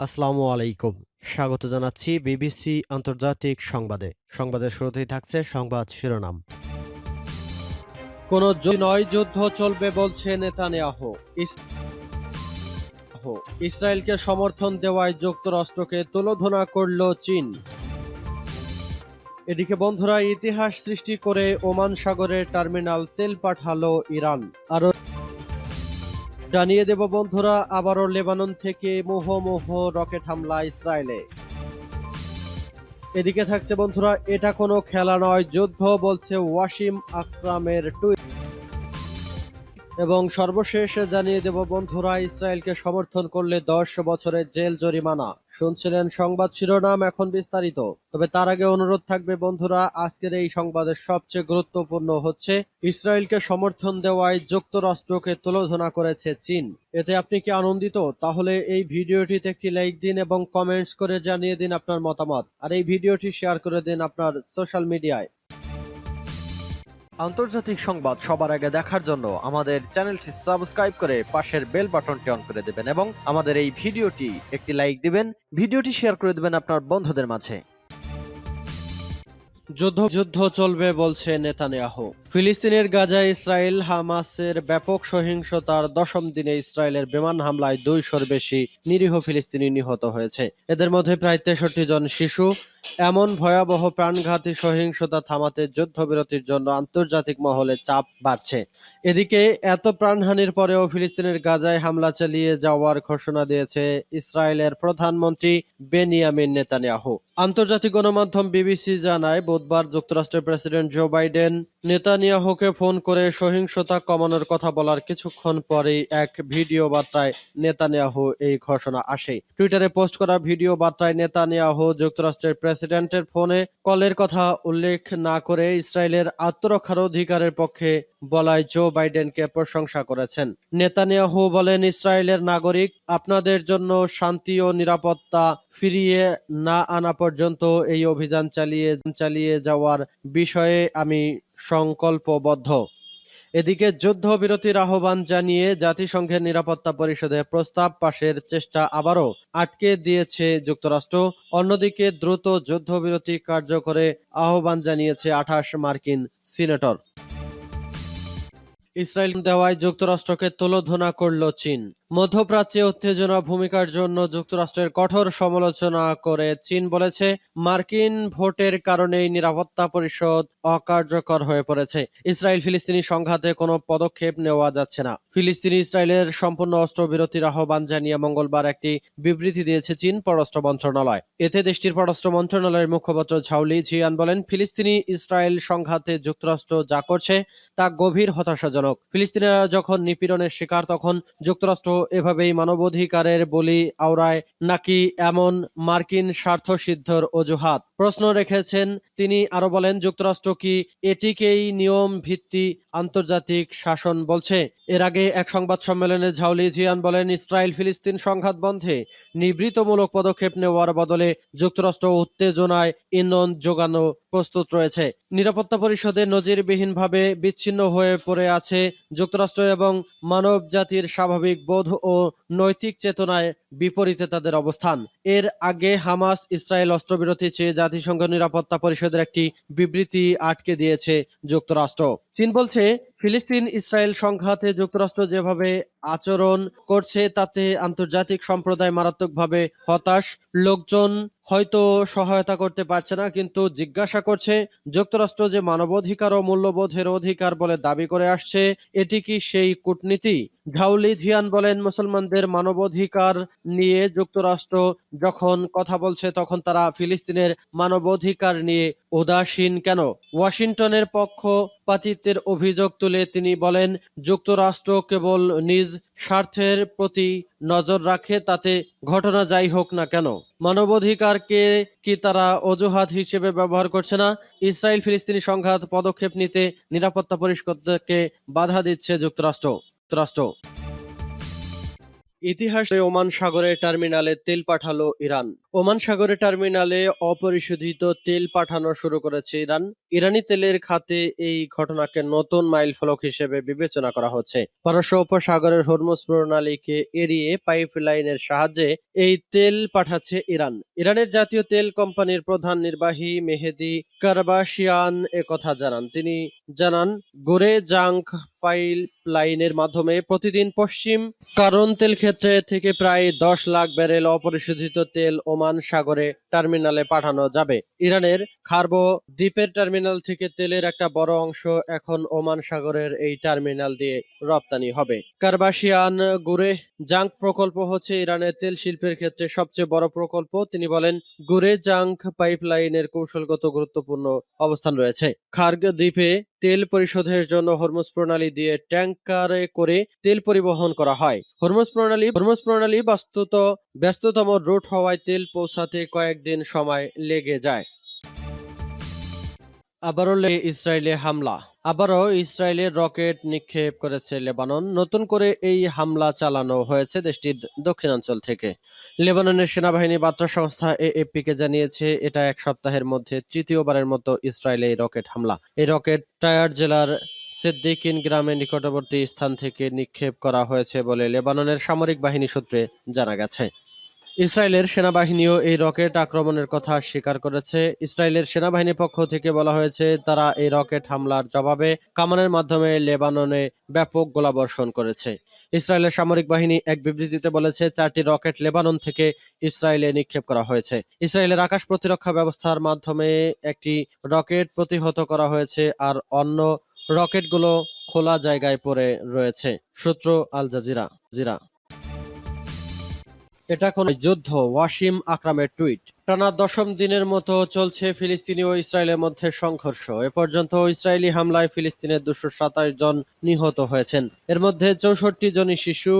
আসসালামু আলাইকুম। স্বাগত জানাচ্ছি বিবিসি আন্তর্জাতিক সংবাদে। সংবাদের শুরুতেই থাকছে সংবাদ শিরোনাম। কোন নয়, যুদ্ধ চলবে বলছে নেতানিয়াহু। ইস- ইসরায়েলকে সমর্থন দেওয়ায় যুক্তরাষ্ট্রকে তুলোধনা করল চীন। এদিকে বন্ধুরা, ইতিহাস সৃষ্টি করে ওমান সাগরের টার্মিনাল তেল পাঠালো ইরান। আরও জানিয়ে দেব বন্ধুরা, আবারও লেবানন থেকে মোহমোহ রকেট হামলা ইসরায়েলে। এদিকে থাকছে বন্ধুরা, এটা কোনো খেলা নয়, যুদ্ধ বলছে ওয়াসিম আকরামের টুইট। এবং সর্বশেষ জানিয়ে দেব বন্ধুরা, ইসরায়েলকে সমর্থন করলে দশ বছরের জেল জরিমানা। শুনছিলেন সংবাদ শিরোনাম এখন বিস্তারিত। তবে তার আগে অনুরোধ থাকবে, বন্ধুরা, আজকের এই সংবাদের সবচেয়ে গুরুত্বপূর্ণ হচ্ছে ইসরায়েলকে সমর্থন দেওয়ায় যুক্তরাষ্ট্রকে তুলোধনা করেছে চীন। এতে আপনি কি আনন্দিত? তাহলে এই ভিডিওটিতে একটি লাইক দিন এবং কমেন্টস করে জানিয়ে দিন আপনার মতামত। আর এই ভিডিওটি শেয়ার করে দিন আপনার সোশ্যাল মিডিয়ায়। আন্তর্জাতিক সংবাদ সবার আগে দেখার জন্য আমাদের চ্যানেলটি সাবস্ক্রাইব করে পাশের বেল বাটনটি অন করে দেবেন এবং আমাদের এই ভিডিওটি একটি লাইক দিবেন, ভিডিওটি শেয়ার করে দেবেন আপনার বন্ধুদের মাঝে। যুদ্ধ যুদ্ধ চলবে বলছে নেতানিয়াহু। ফিলিস্তিনের গাজায় ইসরায়েল, হামাসের ব্যাপক সহিংসতার দশম দিনে ইসরায়েলের বিমান হামলায় দুইশোর বেশি নিরীহ ফিলিস্তিনি নিহত হয়েছে। এদের মধ্যে প্রায় তেষট্টি জন শিশু এমন ভয়াবহ প্রাণঘাতী সহিংসতা থামাতে যুদ্ধবিরতির জন্য আন্তর্জাতিক মহলে চাপ বাড়ছে। এদিকে এত প্রাণহানির পরেও ফিলিস্তিনের গাজায় হামলা চালিয়ে যাওয়ার ঘোষণা দিয়েছে ইসরায়েলের প্রধানমন্ত্রী বেনিয়ামিন নেতানিয়াহু। আন্তর্জাতিক গণমাধ্যম বিবিসি জানায়, বুধবার যুক্তরাষ্ট্রের প্রেসিডেন্ট জো বাইডেন নেতানিয়াহুকে ফোন করে সহিংসতা কমানোর কথা বলার কিছুক্ষণ পরেই এক ভিডিও বার্তায় নেতানিয়াহু এই ঘোষণা আসে। টুইটারে পোস্ট করা ভিডিও বার্তায় নেতানিয়াহু যুক্তরাষ্ট্রের প্রেসিডেন্টের ফোনে কলের কথা উল্লেখ না করে ইসরায়েলের আত্মরক্ষার অধিকারের পক্ষে বলায় জো বাইডেনকে প্রশংসা করেছেন। নেতানিয়াহু বলেন, ইসরায়েলের নাগরিক আপনাদের জন্য শান্তি ও নিরাপত্তা ফিরিয়ে না আনা পর্যন্ত এই অভিযান চালিয়ে চালিয়ে যাওয়ার বিষয়ে আমি সংকল্পবদ্ধ। এদিকে যুদ্ধবিরতির আহ্বান জানিয়ে জাতিসংঘের নিরাপত্তা পরিষদে প্রস্তাব পাশের চেষ্টা আবারও আটকে দিয়েছে যুক্তরাষ্ট্র। অন্যদিকে দ্রুত যুদ্ধবিরতি কার্যকরে আহ্বান জানিয়েছে আঠাশ মার্কিন সিনেটর। ইসরায়েল দেওয়ায় যুক্তরাষ্ট্রকে তুলোধনা করল চীন। মধ্যপ্রাচ্যে উত্তেজনা ভূমিকার জন্য যুক্তরাষ্ট্রের কঠোর সমালোচনা করে চীন বলেছে, মার্কিন ভোটের কারণেই নিরাপত্তা পরিষদ অকার্যকর হয়ে পড়েছে। ইসরায়েল ফিলিস্তিনি সংঘাতে কোনো পদক্ষেপ নেওয়া যাচ্ছে না। ফিলিস্তিনি ইসরায়েলের সম্পূর্ণ অস্ত্রবিরতির আহ্বান জানিয়ে মঙ্গলবার একটি বিবৃতি দিয়েছে চীন পররাষ্ট্র মন্ত্রণালয়। এতে দেশটির পররাষ্ট্র মন্ত্রণালয়ের মুখপাত্র ঝাউলি ঝিয়ান বলেন, ফিলিস্তিনি ইসরায়েল সংঘাতে যুক্তরাষ্ট্র যা করছে তা গভীর হতাশাজনক। ফিলিস্তিনিরা যখন নিপীড়নের শিকার, তখন যুক্তরাষ্ট্র এভাবেই মানবাধিকারের বলি আওড়ায়, নাকি এমন মার্কিন স্বার্থ সিদ্ধর অজুহাত? প্রশ্ন রেখেছেন তিনি আরও বলেন, যুক্তরাষ্ট্র কি এটিকেই নিয়ম ভিত্তি আন্তর্জাতিক শাসন বলছে? এর আগে এক সংবাদ সম্মেলনে ঝাউলি জিয়ান বলেন ইসরায়েল ফিলিস্তিন সংঘাত বন্ধে নিবৃতমূলক পদক্ষেপ নেওয়ার বদলে যুক্তরাষ্ট্র উত্তেজনায় ইন্ধন যোগানো প্রস্তুত রয়েছে। নিরাপত্তা পরিষদে নজিরবিহীনভাবে বিচ্ছিন্ন হয়ে পড়ে আছে যুক্তরাষ্ট্র এবং মানব জাতির স্বাভাবিক বোধ ও নৈতিক চেতনায় বিপরীতে তাদের অবস্থান। এর আগে হামাস ইসরায়েল অস্ত্রবিরতি চেয়ে জাতিসংঘ নিরাপত্তা পরিষদের একটি বিবৃতি আটকে দিয়েছে যুক্তরাষ্ট্র। চীন বলছে ফিলিস্তিন ইসরায়েল সংঘাতে যুক্তরাষ্ট্র যেভাবে আচরণ করছে, তাতে আন্তর্জাতিক সম্প্রদায় মারাত্মকভাবে হতাশ। লোকজন হয়তো সহায়তা করতে পারছে না, কিন্তু জিজ্ঞাসা করছে, যুক্তরাষ্ট্র যে মানবাধিকার ও মূল্যবোধের অধিকার বলে দাবি করে আসছে, এটি কি সেই কূটনীতি? ঝাউলি ধিয়ান বলেন, মুসলমানদের মানবাধিকার নিয়ে যুক্তরাষ্ট্র যখন কথা বলছে, তখন তারা ফিলিস্তিনের মানবাধিকার নিয়ে উদাসীন। কেন? ওয়াশিংটনের পক্ষপাতিত্বের অভিযোগ তুলে তিনি বলেন, যুক্তরাষ্ট্র কেবল নিজ স্বার্থের প্রতি নজর রাখে, তাতে ঘটনা যাই হোক না কেন। মানবাধিকারকে কি তারা অজুহাত হিসেবে ব্যবহার করছে না? ইসরায়েল ফিলিস্তিনি সংঘাত পদক্ষেপ নিতে নিরাপত্তা পরিষদকে বাধা দিচ্ছে যুক্তরাষ্ট্র। যুক্তরাষ্ট্র ইতিহাসে ওমান সাগরের টার্মিনালে তেল পাঠালো ইরান। ওমান সাগরের টার্মিনালে অপরিশোধিত তেল পাঠানো শুরু করেছে ইরান। ইরানি তেলের খাতে এই ঘটনাকে নতুন মাইল ফলক হিসেবে বিবেচনা করা হচ্ছে। পারস্য উপসাগরের হরমুজ প্রণালীকে এড়িয়ে পাইপ লাইনের সাহায্যে এই তেল পাঠাচ্ছে ইরান। ইরানের জাতীয় তেল কোম্পানির প্রধান নির্বাহী মেহেদি কারবাশিয়ান কথা জানান। তিনি জানান গোরে জাঙ্ক পাইপ লাইনের মাধ্যমে প্রতিদিন পশ্চিম কারণ তেল ক্ষেত্রে থেকে প্রায় দশ লাখ ব্যারেল অপরিশোধিত তেল ওমান সাগরে টার্মিনালে পাঠানো যাবে। ইরানের খারবো দ্বীপের টার্মিনাল থেকে তেলের একটা বড় অংশ এখন ওমান সাগরের এই টার্মিনাল দিয়ে রপ্তানি হবে। কারবাশিয়ান গুরে জাঙ্ক প্রকল্প হচ্ছে ইরানের তেল শিল্পের ক্ষেত্রে সবচেয়ে বড় প্রকল্প। তিনি বলেন, গুরে জাঙ্ক পাইপলাইনের কৌশলগত গুরুত্বপূর্ণ অবস্থান রয়েছে। খার্গ দ্বীপে তেল পরিশোধের জন্য হরমুজ প্রণালী দিয়ে ট্যাঙ্কারে করে তেল পরিবহন করা হয়। হরমুজ প্রণালী হরমুজ প্রণালী বস্তুত, ব্যস্ততম রুট হওয়ায় তেল পৌঁছাতে কয়েকদিন সময় লেগে যায়। আবারও ইসরায়েলে হামলা। আবারও ইসরায়েলের রকেট নিক্ষেপ করেছে লেবানন। নতুন করে এই হামলা চালানো হয়েছে দেশটির দক্ষিণাঞ্চল থেকে। লেবাননের সেনাবাহিনী বার্তা সংস্থা এএপি কে জানিয়েছে, এটা এক সপ্তাহের মধ্যে তৃতীয়বারের মতো ইসরায়েলে রকেট হামলা। এই রকেট টায়ার জেলার সিদ্দিকিন গ্রামের নিকটবর্তী স্থান থেকে নিক্ষেপ করা হয়েছে বলে লেবাননের সামরিক বাহিনী সূত্রে জানা গেছে। ইসরায়েলের সেনাবাহিনীও এই রকেট আক্রমণের কথা স্বীকার করেছে। ইসরায়েলের সেনাবাহিনীর পক্ষ থেকে বলা হয়েছে, তারা এই রকেট হামলার জবাবে কামানের মাধ্যমে লেবাননে ব্যাপক গোলাবর্ষণ করেছে। ইসরায়েলের সামরিক বাহিনী এক বিবৃতিতে বলেছে, চারটি রকেট লেবানন থেকে ইসরায়েলে নিক্ষেপ করা হয়েছে। ইসরায়েলের আকাশ প্রতিরক্ষা ব্যবস্থার মাধ্যমে একটি রকেট প্রতিহত করা হয়েছে আর অন্য রকেটগুলো খোলা জায়গায় পড়ে রয়েছে। সূত্র আল জাজিরা। জিরা। এটা কোন যুদ্ধ, ওয়াসিম আকরামের টুইট। টানা দশম দিনের মতো চলছে ফিলিস্তিনি ও ইসরায়েলের মধ্যে সংঘর্ষ। এ পর্যন্ত ইসরায়েলি হামলায় ফিলিস্তিনের দুশো সাতাশ জন নিহত হয়েছেন। এর মধ্যে চৌষট্টি জনই শিশু।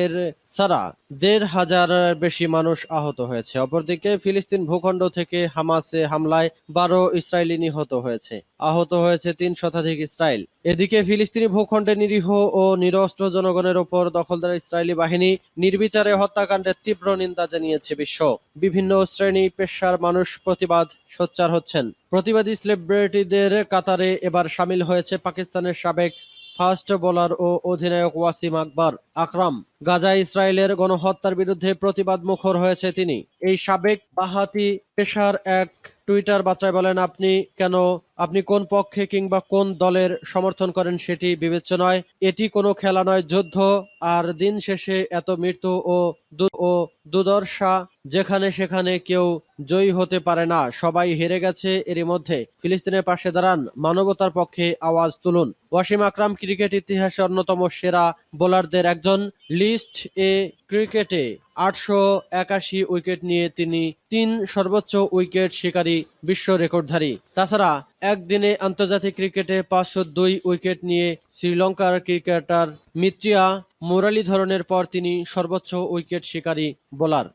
এর ছাড়া দেড় হাজার বেশি মানুষ আহত হয়েছে। অপরদিকে ফিলিস্তিন ভূখণ্ড থেকে হামাসে হামলায় বারো ইসরায়েলি নিহত হয়েছে। আহত হয়েছে তিন শতাধিক ইসরায়েল। এদিকে ফিলিস্তিনি ভূখণ্ডে নিরীহ ও নিরস্ত্র জনগণের ওপর দখলদার ইসরায়েলি বাহিনী নির্বিচারে হত্যাকাণ্ডের তীব্র নিন্দা জানিয়েছে বিশ্ব। বিভিন্ন শ্রেণি পেশার মানুষ প্রতিবাদ সোচ্চার হচ্ছেন। প্রতিবাদী সেলিব্রিটিদের কাতারে এবার সামিল হয়েছে পাকিস্তানের সাবেক ফাস্ট বোলার ও অধিনায়ক ওয়াসিম আকবর। আকরাম, গাজা ইসরায়েলের গণহত্যার বিরুদ্ধে প্রতিবাদ মুখর হয়েছে তিনি। এই সাবেক বাহাতি পেশার এক টুইটার বার্তায় বলেন, আপনি কেন, আপনি কোন পক্ষে কিংবা কোন দলের সমর্থন করেন সেটি বিবেচ্য নয়। এটি কোনো খেলা নয়, যুদ্ধ। আর দিন শেষে এত মৃত্যু ও ও দুর্দশা যেখানে সেখানে কেউ জয়ী হতে পারে না। সবাই হেরে গেছে এরই মধ্যে। ফিলিস্তিনের পাশে দাঁড়ান। মানবতার পক্ষে আওয়াজ তুলুন। ওয়াসিম আকরাম ক্রিকেট ইতিহাসে অন্যতম সেরা বোলারদের একজন লিস্ট এ ক্রিকেটে আটশো একাশি উইকেট নিয়ে তিনি তিন সর্বোচ্চ উইকেট শিকারী বিশ্ব রেকর্ডধারী। তাছাড়া একদিনে আন্তর্জাতিক ক্রিকেটে পাঁচশো দুই উইকেট নিয়ে শ্রীলঙ্কার ক্রিকেটার মিত্রিয়া মুরালীধরনের পর তিনি সর্বোচ্চ উইকেট শিকারী বোলার।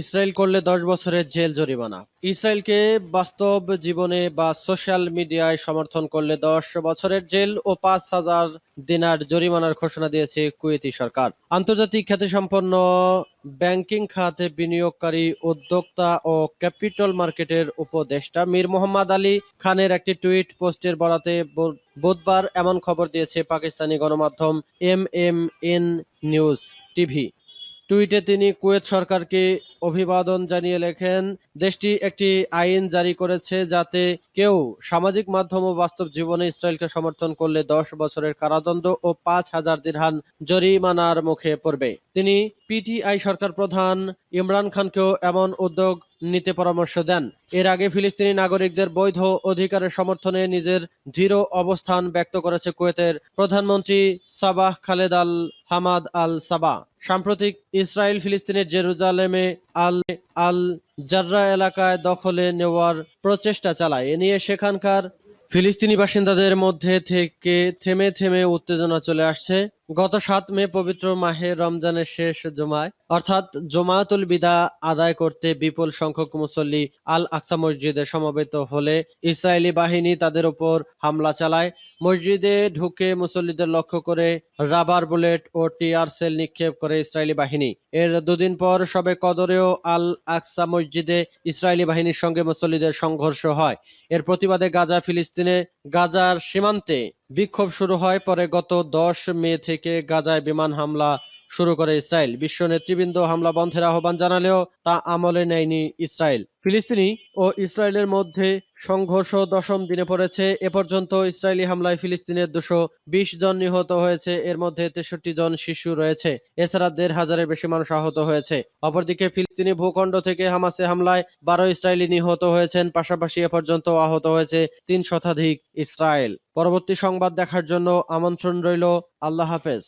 ইসরায়েল করলে দশ বছরের জেল জরিমানা। ইসরায়েলকে বাস্তব জীবনে বা সোশ্যাল মিডিয়ায় সমর্থন করলে দশ বছরের জেল ও পাঁচ হাজার দিনার জরিমানার ঘোষণা দিয়েছে কুয়েতি সরকার। আন্তর্জাতিক খ্যাতিসম্পন্ন ব্যাংকিং খাতে বিনিয়োগকারী উদ্যোক্তা ও ক্যাপিটাল মার্কেটের উপদেষ্টা মীর মোহাম্মদ আলী খানের একটি টুইট পোস্টের বরাতে বুধবার এমন খবর দিয়েছে পাকিস্তানি গণমাধ্যম M M N news TV. টুইটে তিনি কুয়েত সরকারকে অভিবাদন জানিয়ে লেখেন, দেশটি একটি আইন জারি করেছে যাতে কেউ সামাজিক মাধ্যম ও বাস্তব জীবনে ইসরায়েলকে সমর্থন করলে দশ বছরের কারাদণ্ড ও পাঁচ হাজার দিরহান জরিমানার মুখে পড়বে। তিনি পিটিআই সরকার প্রধান ইমরান খানকেও এমন উদ্যোগ নিতে পরামর্শ দেন। এর আগে ফিলিস্তিনি নাগরিকদের বৈধ অধিকারের সমর্থনে নিজের দৃঢ় অবস্থান ব্যক্ত করেছে কুয়েতের প্রধানমন্ত্রী Sabah Khaled Al Hamad Al Sabah. সাম্প্রতিক ইসরায়েল ফিলিস্তিনের জেরুজালেমে আল আল জার্রা এলাকায় দখলে নেওয়ার প্রচেষ্টা চালায়। এ নিয়ে সেখানকার ফিলিস্তিনি বাসিন্দাদের মধ্যে থেকে থেমে থেমে উত্তেজনা চলে আসছে। গত সাত মে পবিত্র মাহে রমজানের শেষ জুমায়, অর্থাৎ জমাতুল বিদা আদায় করতে বিপুল সংখ্যক মুসল্লি আল আকসা মসজিদে সমবেত হলে ইসরায়েলি বাহিনী তাদের উপর হামলা চালায়। মসজিদে ঢুকে মুসল্লিদের লক্ষ্য করে রাবার বুলেট ও টিয়ার সেল নিক্ষেপ করে ইসরায়েলি বাহিনী। এর দুদিন পর সবে কদরেও আল আকসা মসজিদে ইসরায়েলি বাহিনীর সঙ্গে মুসল্লিদের সংঘর্ষ হয়। এর প্রতিবাদে গাজা ফিলিস্তিনে গাজার সীমান্তে বিক্ষোভ শুরু হয় পরে গত দশ মে থেকে গাজায় বিমান হামলা শুরু করে ইসরায়েল। বিশ্ব নেতৃবৃন্দ হামলা বন্ধের আহ্বান জানালেও তা আমলে নেয়নি ইসরায়েল। ফিলিস্তিনি ও ইসরায়েলের মধ্যে সংঘর্ষ দশম দিনে পড়েছে। এ পর্যন্ত ইসরায়েলি হামলায় ফিলিস্তিনের দুশো বিশ জন নিহত হয়েছে। এর মধ্যে তেষট্টি জন শিশু রয়েছে। এছাড়া দেড় হাজারের বেশি মানুষ আহত হয়েছে। অপরদিকে ফিলিস্তিনি ভূখণ্ড থেকে হামাসে হামলায় বারো ইসরায়েলি নিহত হয়েছেন। পাশাপাশি এ পর্যন্ত আহত হয়েছে তিন শতাধিক ইসরায়েল। পরবর্তী সংবাদ দেখার জন্য আমন্ত্রণ রইল। আল্লাহ হাফেজ।